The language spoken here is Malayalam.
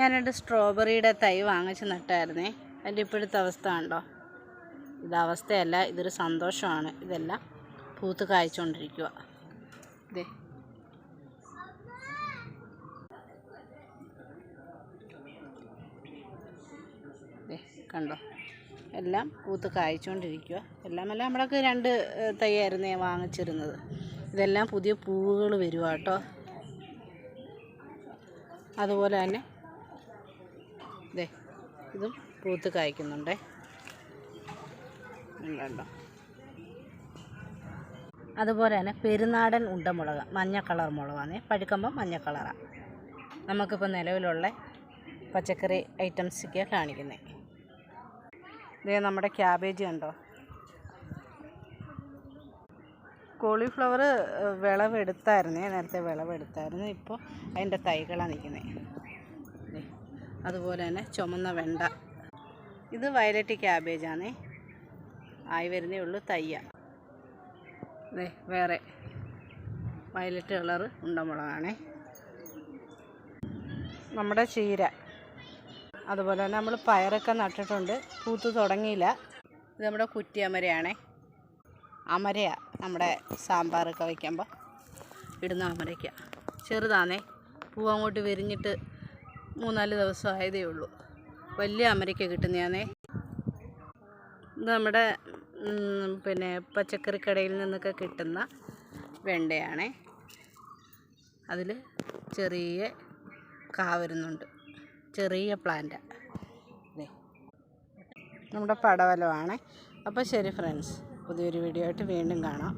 രണ്ട് സ്ട്രോബെറിയുടെ തൈ വാങ്ങിച്ച് നട്ടായിരുന്നേ. അതിന്റെ ഇപ്പോഴത്തെ അവസ്ഥ കണ്ടോ? ഇത് അവസ്ഥയല്ല ഇതൊരു സന്തോഷമാണ്. ഇതെല്ലാം പൂത്ത് കായ്ച്ചുകൊണ്ടിരിക്കുക ഇതേ ദേ കണ്ടോ? എല്ലാം പൂത്ത് കായ്ച്ചുകൊണ്ടിരിക്കുക എല്ലാം എല്ലാം നമ്മളൊക്കെ രണ്ട് തൈയായിരുന്നേ വാങ്ങിച്ചിരുന്നത്. ഇതെല്ലാം പുതിയ പൂവുകൾ വരുവാട്ടോ അതുപോലെ തന്നെ ഇതും പൂത്ത് കായ്ക്കുന്നുണ്ടേ. ഉണ്ടോ അതുപോലെ തന്നെ പെരുന്നാടൻ ഉണ്ടമുളക് മഞ്ഞ കളർ മുളകാണ് പഴുക്കുമ്പോൾ മഞ്ഞ കളറാണ് നമുക്കിപ്പോൾ നിലവിലുള്ള പച്ചക്കറി ഐറ്റംസൊക്കെ കാണിക്കുന്നത് ഇതേ നമ്മുടെ ക്യാബേജ് കണ്ടോ? കോളിഫ്ലവർ വിളവെടുത്തായിരുന്നേ. നേരത്തെ വിളവെടുത്തായിരുന്നു. ഇപ്പോൾ അതിന്റെ തൈകളാണ് നിൽക്കുന്നത് അതുപോലെ തന്നെ ചുമന്ന വെണ്ട. ഇത് വയലറ്റ് ക്യാബേജാണേ. ആയി വരുന്നേ ഉള്ളൂ തയ്യ. ദേ വേറെ വയലറ്റ് കളർ ഉണ്ടമുളകാണേ നമ്മുടെ ചീര. അതുപോലെ തന്നെ നമ്മൾ പയറൊക്കെ നട്ടിട്ടുണ്ട്. പൂത്ത് തുടങ്ങിയില്ല. ഇത് നമ്മുടെ കുറ്റി അമരയാണേ. അമരയാ നമ്മുടെ സാമ്പാറൊക്കെ വയ്ക്കുമ്പോൾ ഇടുന്ന അമരയ്ക്ക. ചെറുതാണേ. പൂവങ്ങോട്ട് വിരിഞ്ഞിട്ട് മൂന്നാൽ ദിവസം ആയതേ ഉള്ളൂ. വലിയ അമരയ്ക്ക കിട്ടുന്നതാണേ ഇത് നമ്മുടെ പിന്നെ പച്ചക്കറി കടയിൽ നിന്നൊക്കെ കിട്ടുന്ന വെണ്ടയാണേ. അതിൽ ചെറിയ കാ വരുന്നുണ്ട്. ചെറിയ പ്ലാന്റ് നമ്മുടെ പടവലമാണേ. അപ്പോൾ ശരി ഫ്രണ്ട്സ് പുതിയൊരു വീഡിയോ ആയിട്ട് വീണ്ടും കാണാം.